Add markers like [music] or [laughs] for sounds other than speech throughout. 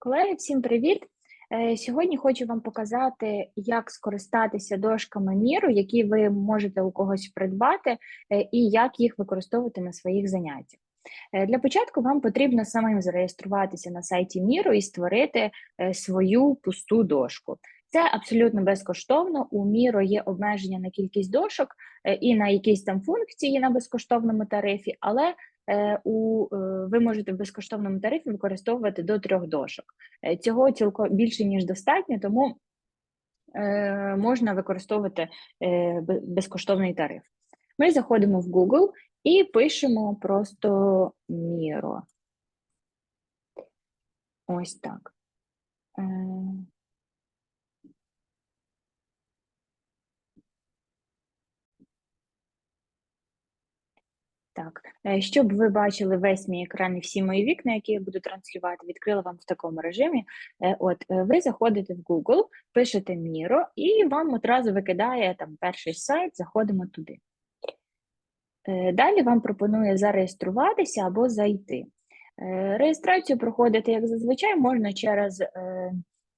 Колеги, всім привіт! Е, Сьогодні хочу вам показати, як скористатися дошками міру, які ви можете у когось придбати, е, і як їх використовувати на своїх заняттях. Е, Для початку вам потрібно самим зареєструватися на сайті Міру і створити свою пусту дошку. Це абсолютно безкоштовно. У Міро є обмеження на кількість дошок і на якісь там функції на безкоштовному тарифі, але у, е, ви можете в безкоштовному тарифі використовувати до трьох дошок. Е, Цього цілком більше ніж достатньо, тому е, можна використовувати е, безкоштовний тариф. Ми заходимо в Google і пишемо просто Міро. Ось так. Так, е, щоб ви бачили весь мій екран і всі мої вікна, які я буду транслювати, відкрила вам в такому режимі. Е, От е, ви заходите в Google, пишете Міро, і вам одразу викидає там перший сайт, заходимо туди. Далі вам пропонує зареєструватися або зайти. Реєстрацію проходити, як зазвичай, можна через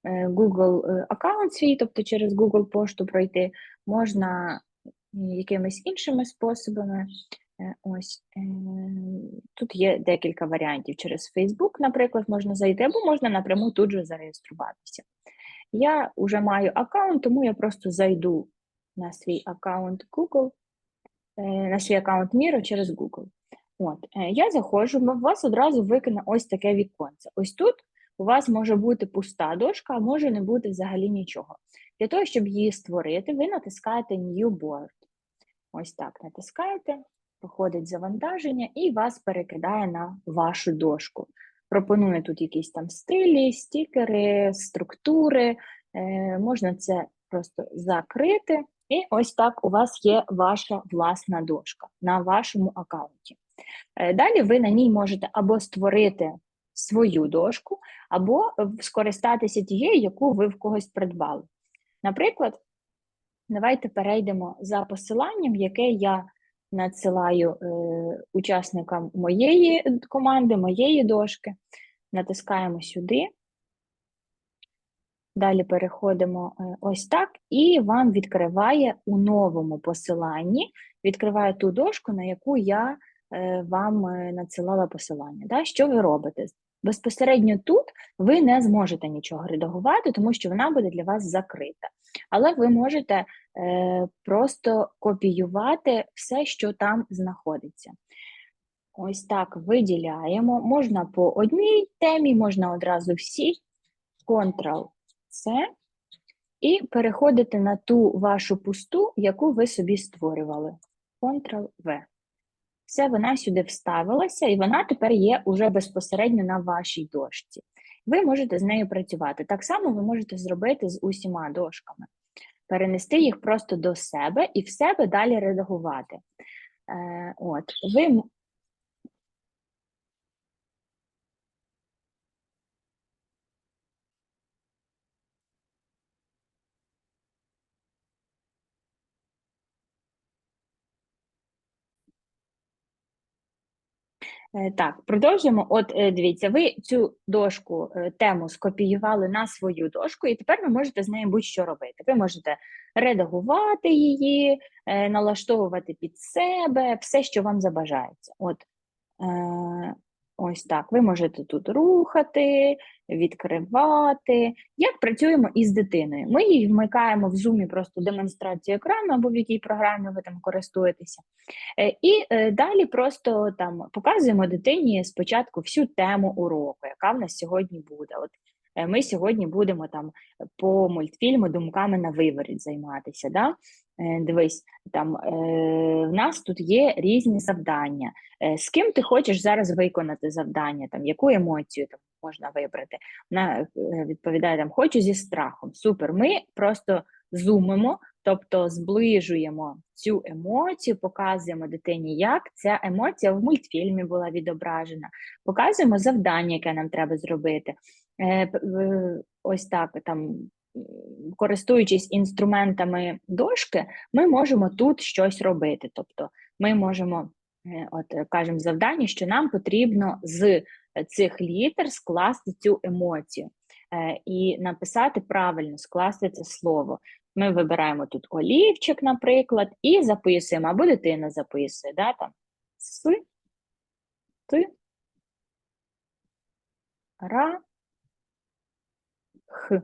Google аккаунт свій, тобто через Google пошту пройти, можна якимись іншими способами. Е, Ось е, тут є декілька варіантів. Через Facebook, наприклад, можна зайти, або можна напряму тут же зареєструватися. Я вже маю аккаунт, тому я просто зайду на свій аккаунт Google, е, на свій аккаунт Міро через Google. От, я заходжу, у вас одразу викине ось таке віконце. Ось тут у вас може бути пуста дошка, а може не бути взагалі нічого. Для того, щоб її створити, ви натискаєте New Board. Ось так натискаєте, проходить завантаження і вас перекидає на вашу дошку. Пропонує тут якісь там стилі, стікери, структури. Е, можна це просто закрити. І ось так у вас є ваша власна дошка на вашому аккаунті. Е, Далі ви на ній можете або створити свою дошку, або скористатися тією, яку ви в когось придбали. Наприклад, давайте перейдемо за посиланням, яке я надсилаю е, учасникам моєї команди, моєї дошки. Натискаємо сюди. Далі переходимо е, ось так, і вам відкриває у новому посиланні, відкриває ту дошку, на яку я е, вам е, надсилала посилання. Да? Що ви робите? Безпосередньо тут ви не зможете нічого редагувати, тому що вона буде для вас закрита. Але ви можете е, просто копіювати все, що там знаходиться. Ось так виділяємо. Можна по одній темі, можна одразу всі. Ctrl-C. І переходите на ту вашу пусту, яку ви собі створювали. Ctrl-V. Все, вона сюди вставилася, і вона тепер є уже безпосередньо на вашій дошці. Ви можете з нею працювати. Так само ви можете зробити з усіма дошками. Перенести їх просто до себе і в себе далі редагувати. Е, от, ви Так, продовжуємо. От е, дивіться, ви цю дошку, е, тему скопіювали на свою дошку, і тепер ви можете з нею будь-що робити. Ви можете редагувати її, е, налаштовувати під себе, все, що вам забажається. От е, ось так. Ви можете тут рухати, відкривати. Як працюємо із дитиною? Ми її вмикаємо в зумі просто демонстрацію екрану або в якій програмі ви там користуєтеся. Е, І е, далі просто там показуємо дитині спочатку всю тему уроку, яка в нас сьогодні буде. От ми сьогодні будемо там по мультфільму думками на виворіт займатися. Да? Е, Дивись, там е, в нас тут є різні завдання. Е, З ким ти хочеш зараз виконати завдання, там яку емоцію там можна вибрати? Вона е, відповідає там хочу зі страхом. Супер. Ми просто зумимо, тобто зближуємо цю емоцію, показуємо дитині, як ця емоція в мультфільмі була відображена, показуємо завдання, яке нам треба зробити. Е, Ось так там. Користуючись інструментами дошки, ми можемо тут щось робити. Тобто, ми можемо, е, от кажемо завдання, що нам потрібно з цих літер скласти цю емоцію е, і написати правильно, скласти це слово. Ми вибираємо тут олівчик, наприклад, і записуємо, або дитина записує, да, там, с, ти, ра, х.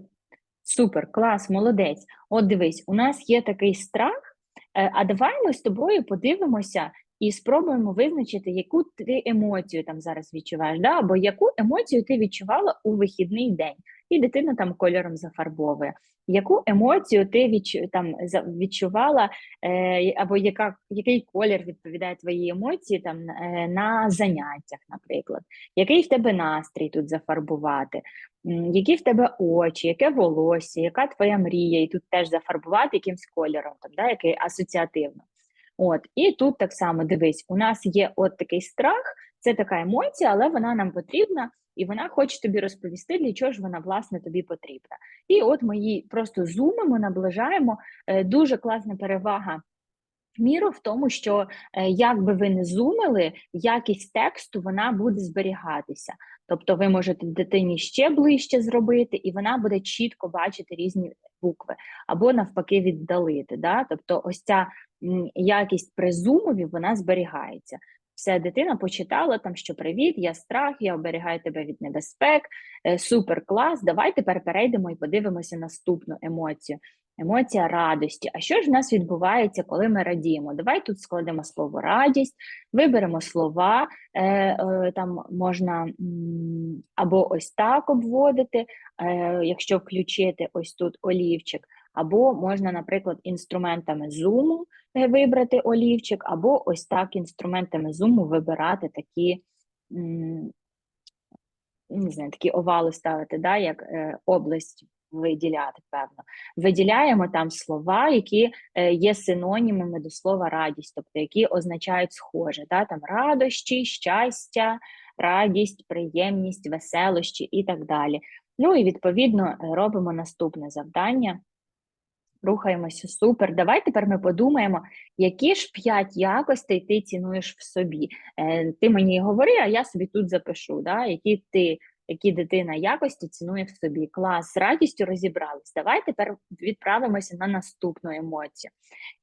Супер, клас, молодець. От дивись, у нас є такий страх, е, а давай ми з тобою подивимося і спробуємо визначити, яку ти емоцію там зараз відчуваєш, да? або яку емоцію ти відчувала у вихідний день, і дитина там кольором зафарбовує. Яку емоцію ти відчу, там, відчувала, е, або яка, який колір відповідає твоїй емоції там, е, на заняттях, наприклад? Який в тебе настрій тут зафарбувати? Які в тебе очі, яке волосся, яка твоя мрія, і тут теж зафарбувати якимсь кольором, там, да, який асоціативно. От, і тут так само дивись, у нас є от такий страх, це така емоція, але вона нам потрібна, і вона хоче тобі розповісти, для чого ж вона власне тобі потрібна. І от ми її просто зумимо, наближаємо. Е, Дуже класна перевага. Міру в тому, що е, як би ви не зумили, якість тексту вона буде зберігатися. Тобто ви можете дитині ще ближче зробити, і вона буде чітко бачити різні букви, або навпаки віддалити. Да? Тобто, ось ця якість при вона зберігається. Все, дитина почитала там, що привіт, я страх, я оберігаю тебе від небезпек, е, супер клас. Давай тепер перейдемо і подивимося наступну емоцію. Емоція радості. А що ж в нас відбувається, коли ми радіємо? Давай тут складемо слово радість, виберемо слова, е, е, там можна або ось так обводити, е, якщо включити ось тут олівчик, або можна, наприклад, інструментами зуму е, вибрати олівчик, або ось так інструментами зуму вибирати такі. Не знаю, такі овали ставити, да, як е, область виділяти, певно. Виділяємо там слова, які е, є синонімами до слова радість, тобто які означають схоже, да, там радощі, щастя, радість, приємність, веселощі і так далі. Ну і відповідно е, робимо наступне завдання. Рухаємося супер. Давай тепер ми подумаємо, які ж п'ять якостей ти цінуєш в собі. Е, ти мені говори, а я собі тут запишу, да, які ти які дитина якості цінує в собі. Клас, з радістю розібрались. Давай тепер відправимося на наступну емоцію.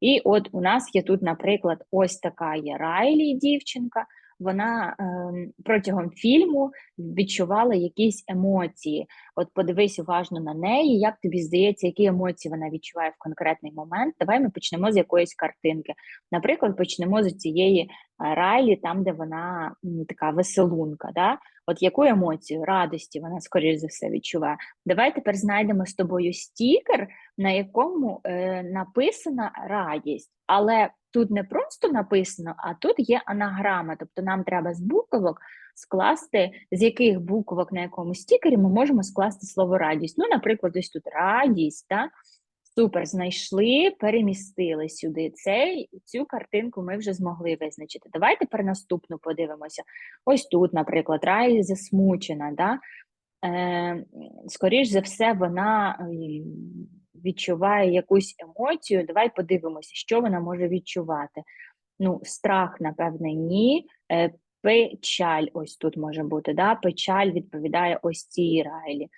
І от у нас є тут, наприклад, ось така є Райлі, дівчинка. Вона ем, протягом фільму відчувала якісь емоції. От подивись уважно на неї, як тобі здається, які емоції вона відчуває в конкретний момент. Давай ми почнемо з якоїсь картинки. Наприклад, почнемо з цієї е, Райлі, там, де вона м, така веселунка. Да? От яку емоцію радості вона, скоріш за все, відчуває. Давай тепер знайдемо з тобою стікер, на якому е, написана радість, але тут не просто написано, а тут є анаграма. Тобто нам треба з буквок скласти, з яких буквок на якому стікері ми можемо скласти слово радість. Ну, наприклад, ось тут радість. Да? Супер, знайшли, перемістили сюди. Цей, цю картинку ми вже змогли визначити. Давай тепер наступну подивимося. Ось тут, наприклад, Райлі засмучена. Да? Е, скоріш за все, вона е, відчуває якусь емоцію. Давай подивимося, що вона може відчувати. Ну, страх, напевне, ні. Е, печаль ось тут може бути. Да? Печаль відповідає ось цій Райлі.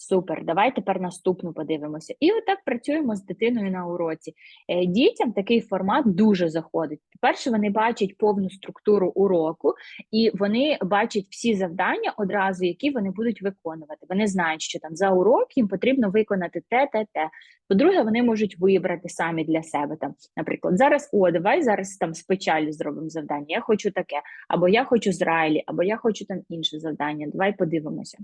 Супер, давай тепер наступну подивимося. І отак працюємо з дитиною на уроці. Е, Дітям такий формат дуже заходить. По-перше, вони бачать повну структуру уроку, і вони бачать всі завдання одразу, які вони будуть виконувати. Вони знають, що там за урок їм потрібно виконати те, те, те. По-друге, вони можуть вибрати самі для себе там, наприклад, зараз о, давай зараз там з печалі зробимо завдання. Я хочу таке, або я хочу з Райлі, або я хочу там інше завдання. Давай подивимося.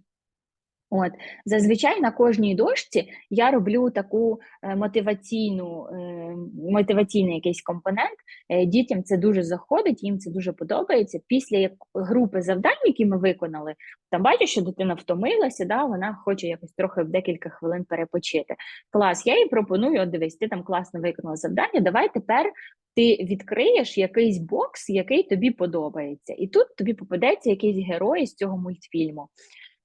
От зазвичай на кожній дошці я роблю таку е, мотиваційну, е, мотиваційний якийсь компонент. Е, дітям це дуже заходить, їм це дуже подобається. Після групи завдань, які ми виконали, там бачу, що дитина втомилася, да, вона хоче якось трохи в декілька хвилин перепочити. Клас, я їй пропоную, от дивись, ти там класно виконала завдання. Давай тепер ти відкриєш якийсь бокс, який тобі подобається, і тут тобі попадеться якийсь герой з цього мультфільму.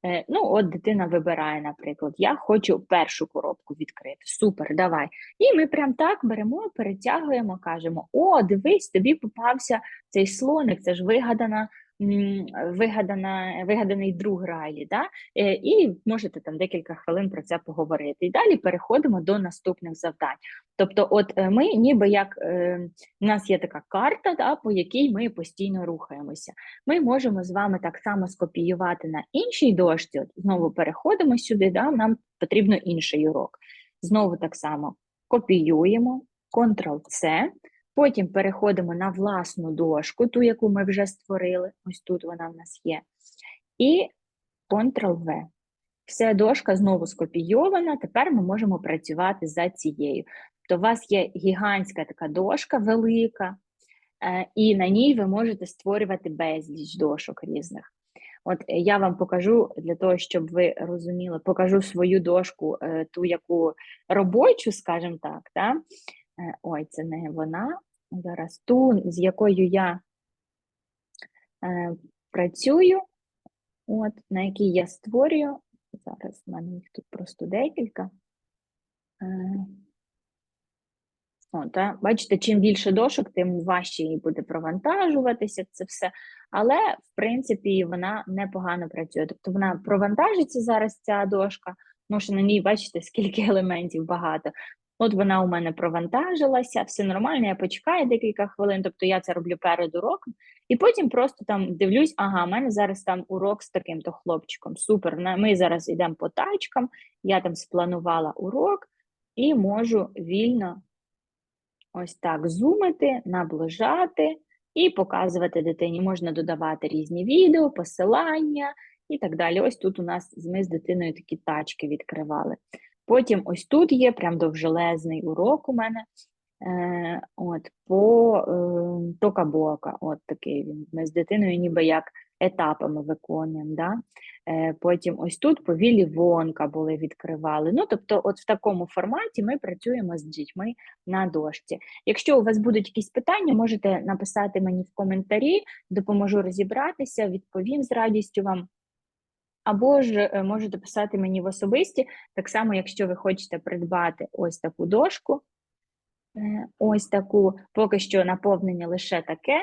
Е, Ну, от дитина вибирає, наприклад, я хочу першу коробку відкрити. Супер, давай. І ми прям так беремо, перетягуємо, кажемо: О, дивись, тобі попався цей слоник, це ж вигадана вигадана, вигаданий друг Райлі, да? Е, і можете там декілька хвилин про це поговорити. І далі переходимо до наступних завдань. Тобто, от е, ми ніби як е, у нас є така карта, да, по якій ми постійно рухаємося. Ми можемо з вами так само скопіювати на іншій дошці. От знову переходимо сюди, да, нам потрібно інший урок. Знову так само копіюємо, Ctrl-C, потім переходимо на власну дошку, ту, яку ми вже створили. Ось тут вона в нас є. І Ctrl-V. Все, дошка знову скопійована. Тепер ми можемо працювати за цією. Тобто, у вас є гігантська така дошка велика, е, і на ній ви можете створювати безліч дошок різних. От е, я вам покажу для того, щоб ви розуміли, покажу свою дошку, е, ту, яку робочу, скажімо так. Е, Ой, це не вона. Зараз ту, з якою я е, працюю, от, на якій я створюю. Зараз в мене їх тут просто декілька. Е, О, та, бачите, чим більше дошок, тим важче їй буде провантажуватися це все. Але, в принципі, вона непогано працює. Тобто вона провантажиться зараз, ця дошка, тому що на ній, бачите, скільки [laughs] елементів багато. От вона у мене провантажилася, все нормально, я почекаю декілька хвилин, тобто я це роблю перед уроком, і потім просто там дивлюсь, ага, у мене зараз там урок з таким-то хлопчиком. Супер. Ми зараз йдемо по тачкам, я там спланувала урок і можу вільно ось так зумити, наближати і показувати дитині. Можна додавати різні відео, посилання і так далі. Ось тут у нас ми з дитиною такі тачки відкривали. Потім ось тут є прям довжелезний урок у мене. Е, от, по е, тока-бока, от такий він. Ми з дитиною ніби як етапами виконуємо. Да? Е, потім ось тут по Віллі Вонка були відкривали. Ну, тобто, от в такому форматі ми працюємо з дітьми на дошці. Якщо у вас будуть якісь питання, можете написати мені в коментарі, допоможу розібратися, відповім з радістю вам. Або ж е, можете писати мені в особисті, так само, якщо ви хочете придбати ось таку дошку, е, ось таку, поки що наповнення лише таке,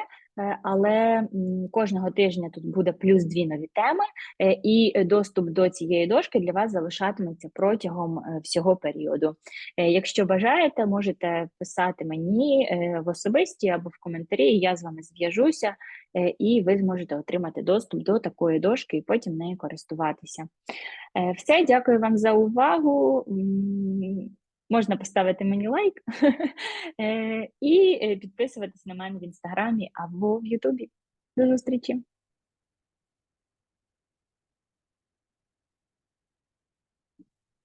але кожного тижня тут буде плюс дві нові теми, е, і доступ до цієї дошки для вас залишатиметься протягом е, всього періоду. Е, Якщо бажаєте, можете писати мені е, в особисті або в коментарі, я з вами зв'яжуся, е, і ви зможете отримати доступ до такої дошки і потім нею користуватися. Е, Все, дякую вам за увагу. Можна поставити мені лайк [laughs] е, і е, підписуватись на мене в інстаграмі або в Ютубі. До зустрічі!